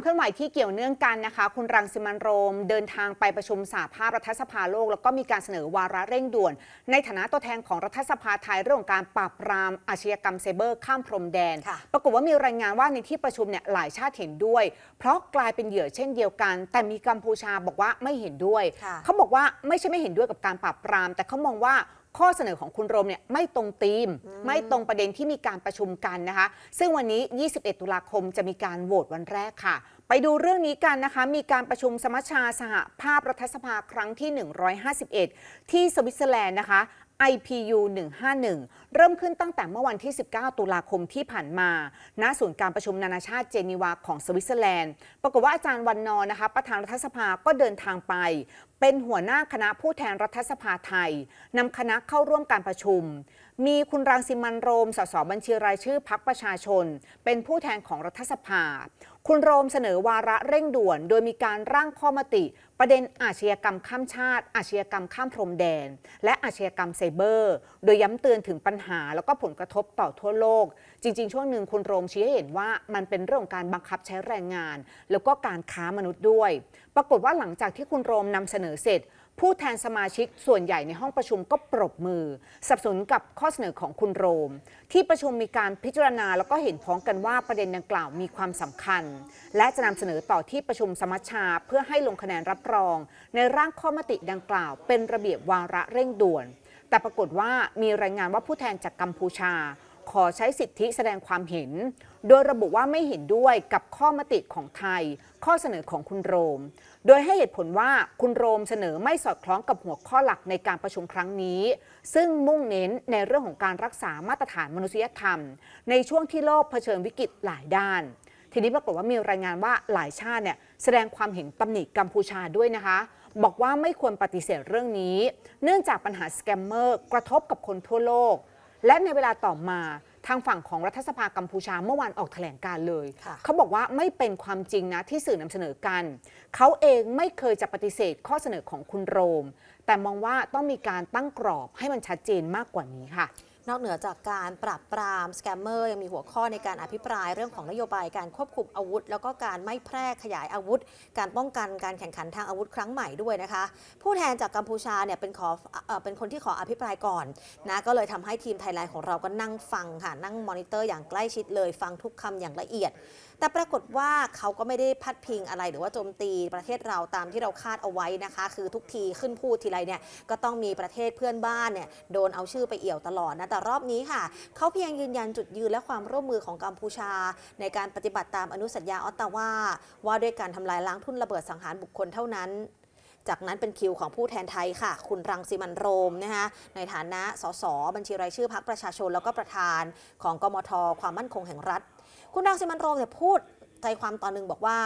เคลื่อนไหวที่เกี่ยวเนื่องกันนะคะ คุณรังสิมันต์โรม เดินทางไปประชุมสหภาพรัฐสภาโลก แล้วก็มีการเสนอวาระเร่งด่วน ในฐานะตัวแทนของรัฐสภาไทยเรื่องของการปราบปรามอาชญากรรมไซเบอร์ข้ามพรมแดนค่ะปรากฏว่ามีรายงานว่าในที่ประชุมเนี่ยหลายชาติเห็นด้วย เพราะกลายเป็นเหยื่อเช่นเดียวกัน แต่มีกัมพูชาบอกว่าไม่เห็นด้วยค่ะเขาบอกว่าไม่ใช่ไม่เห็นด้วยกับการปราบปราม แต่เขามองว่า ข้อเสนอของคุณโรมเนี่ยไม่ตรงธีม ไม่ตรงประเด็นที่มีการประชุมกันนะคะ ซึ่งวันนี้ 21 ตุลาคมจะมีการโหวตวันแรกค่ะ ไปดูเรื่องนี้กันนะคะ มีการประชุมสมัชชาสหภาพรัฐสภาครั้งที่ 151 ที่สวิตเซอร์แลนด์นะคะ IPU 151 เริ่มขึ้นตั้งแต่เมื่อวันที่ 19 ตุลาคมที่ผ่านมา ณ ศูนย์การประชุมนานาชาติเจนีวาของสวิตเซอร์แลนด์ ปรากฏว่าอาจารย์วันนอร์นะคะ ประธานรัฐสภาก็เดินทางไป เป็นหัวหน้าคณะผู้แทนรัฐสภาไทยนำคณะเข้าร่วมการประชุม มีคุณรังสิมันโรม สสบัญชีรายชื่อพักประชาชน เป็นผู้แทนของรัฐสภา คุณโรมเสนอวาระเร่งด่วน โดยมีการร่างข้อมติ ประเด็นอาชญากรรมข้ามชาติ อาชญากรรมข้ามพรมแดน และอาชญากรรมไซเบอร์ โดยย้ำเตือนถึงปัญหาแล้วก็ผลกระทบต่อทั่วโลก จริง ๆ ช่วงหนึ่งคุณโรมชี้ให้เห็นว่ามันเป็นเรื่องของการบังคับใช้แรงงาน แล้วก็การค้ามนุษย์ด้วย ปรากฏว่าหลังจากที่คุณโรมนำเสนอเสร็จ ผู้แทนสมาชิกส่วนใหญ่ในห้องประชุมก็ปรบมือสนับสนุนกับข้อเสนอของคุณโรม ที่ประชุมมีการพิจารณาแล้วก็เห็นพ้องกันว่าประเด็นดังกล่าวมีความสำคัญ และจะนำเสนอต่อที่ประชุมสมัชชา เพื่อให้ลงคะแนนรับรอง ในร่างข้อมติดังกล่าว เป็นระเบียบวาระเร่งด่วน แต่ปรากฏว่ามีรายงานว่าผู้แทนจากกัมพูชา ขอใช้สิทธิแสดงความเห็น โดยระบุว่าไม่เห็นด้วยกับข้อมติของไทย ข้อเสนอของคุณโรม โดยให้เหตุผลว่าคุณโรมเสนอไม่สอดคล้องกับหัวข้อหลักในการประชุมครั้งนี้ ซึ่งมุ่งเน้นในเรื่องของการรักษามาตรฐานมนุษยธรรม ในช่วงที่โลกเผชิญวิกฤตหลายด้าน ทีนี้ปรากฏว่ามีรายงานว่าหลายชาติเนี่ยแสดงความเห็นตำหนิกัมพูชาด้วยนะคะบอกว่าไม่ควรปฏิเสธเรื่องนี้ เนื่องจากปัญหาสแกมเมอร์กระทบกับคนทั่วโลก และในเวลาต่อมาางฝั่งของรัฐสภากัมพูชาเมื่อวานออกแถลงการณ์เลยค่ะเขาบอกว่าไม่เป็นความจริงนะที่สื่อนำเสนอกัน เขาเองไม่เคยจะปฏิเสธข้อเสนอของคุณโรม แต่มองว่าต้องมีการตั้งกรอบให้มันชัดเจนมากกว่านี้ค่ะ นอกเหนือจากการปราบปรามสแกมเมอร์ยังมีหัวข้อในการอภิปรายเรื่องของนโยบายการควบคุมอาวุธ แล้วก็การไม่แพร่ขยายอาวุธ การป้องกันการแข่งขันทางอาวุธครั้งใหม่ด้วยนะคะ ผู้แทนจากกัมพูชาเนี่ยเป็นขอเอเป็นคนที่ขออภิปรายก่อนนะก็เลยทำให้ทีมไทยแลนด์ของเราก็นั่งฟังค่ะนั่งมอนิเตอร์อย่างใกล้ชิดเลยฟังทุกคำอย่างละเอียด แต่ปรากฏว่าเขาก็ไม่ได้พัดพิงอะไรหรือว่าโจมตีประเทศเราตามที่เราคาดเอาไว้นะคะ คือทุกทีขึ้นพูดทีไรเนี่ยก็ต้องมีประเทศเพื่อนบ้านเนี่ยโดนเอาชื่อไปเอี่ยวตลอดนะแต่รอบนี้ค่ะ เขาเพียงยืนยันจุดยืนและความร่วมมือของกัมพูชา ในการปฏิบัติตามอนุสัญญาออตตาวาว่าด้วยการทำลายล้างทุนระเบิดสังหารบุคคลเท่านั้นจากนั้นเป็นคิวของผู้แทนไทยค่ะ คุณรังสิมันโรมนะคะในฐานะสสบัญชีรายชื่อพรรคประชาชน แล้วก็ประธานของกมท ความมั่นคงแห่งรัฐ คุณรังสิมันต์โรมเนี่ยพูดใจความตอนหนึ่งบอกว่า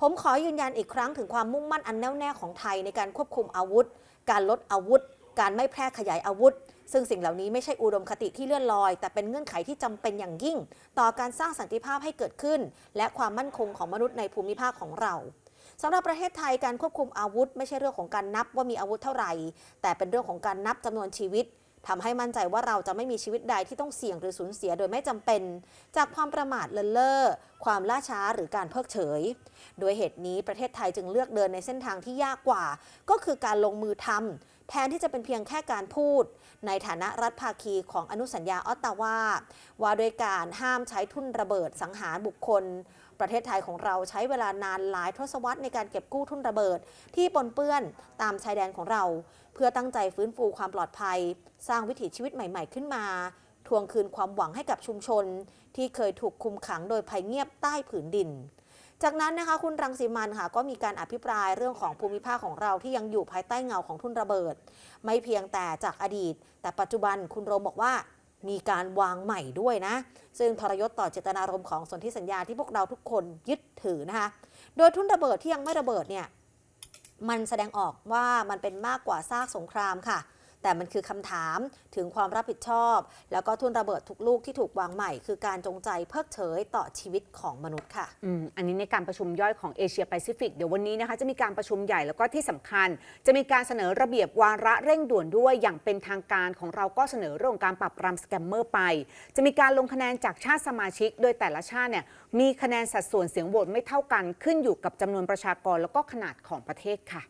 ผมขอยืนยันอีกครั้งถึงความมุ่งมั่นอันแน่วแน่ของไทยในการควบคุมอาวุธ การลดอาวุธ การไม่แพร่ขยายอาวุธ ซึ่งสิ่งเหล่านี้ไม่ใช่อุดมคติที่เลื่อนลอย แต่เป็นเงื่อนไขที่จำเป็นอย่างยิ่ง ต่อการสร้างสันติภาพให้เกิดขึ้น และความมั่นคงของมนุษย์ในภูมิภาคของเราสำหรับประเทศไทยการควบคุมอาวุธ ไม่ใช่เรื่องของการนับว่ามีอาวุธเท่าไหร่ แต่เป็นเรื่องของการนับจำนวนชีวิต ทำให้มั่นใจว่าเราจะไม่มีชีวิตใดที่ต้องเสี่ยงหรือสูญเสียโดยไม่จำเป็น จากความประมาทเลินเล่อความล่าช้าหรือการเพิกเฉย โดยเหตุนี้ประเทศไทยจึงเลือกเดินในเส้นทางที่ยากกว่า ก็คือการลงมือทำ แทนที่จะเป็นเพียงแค่การพูด ในฐานะรัฐภาคีของอนุสัญญาออตตาวาว่าโดยการห้ามใช้ทุ่นระเบิดสังหารบุคคล ประเทศไทยของเราใช้เวลานานหลายทศวรรษในการเก็บกู้ทุ่นระเบิด ที่ปนเปื้อนตามชายแดนของเรา เพื่อตั้งใจฟื้นฟูความปลอดภัย สร้างวิถีชีวิตใหม่ ๆ ขึ้นมาทวงคืนความหวังให้กับชุมชน ที่เคยถูกคุมขังโดยภัยเงียบใต้ผืนดิน จากนั้นนะคะคุณรังสีมันค่ะก็มีการอภิปรายเรื่องของภูมิภาคของเราที่ยังอยู่ภายใต้เงาของทุนระเบิด ไม่เพียงแต่จากอดีต แต่ปัจจุบันคุณโรมบอกว่ามีการวางใหม่ด้วยนะ ซึ่งทรยศต่อเจตนารมณ์ของสนธิสัญญาที่พวกเราทุกคนยึดถือนะคะ โดยทุนระเบิดที่ยังไม่ระเบิดเนี่ยมันแสดงออกว่ามันเป็นมากกว่าซากสงครามค่ะ แต่มันคือคำถามถึงความรับผิดชอบ แล้วก็ทุนระเบิดทุกลูกที่ถูกวางใหม่ คือการจงใจเพิกเฉยต่อชีวิตของมนุษย์ค่ะอืมอันนี้ในการประชุมย่อยของเอเชียแปซิฟิกเดี๋ยววันนี้นะคะจะมีการประชุมใหญ่แล้วก็ที่สำคัญ จะมีการเสนอระเบียบวาระเร่งด่วนด้วยอย่างเป็นทางการของเราก็เสนอเรื่องการปรับปรามสแกมเมอร์ไป จะมีการลงคะแนนจากชาติสมาชิก โดยแต่ละชาติเนี่ยมีคะแนนสัดส่วนเสียงโหวตไม่เท่ากันขึ้นอยู่กับจำนวนประชากรแล้วก็ขนาดของประเทศค่ะ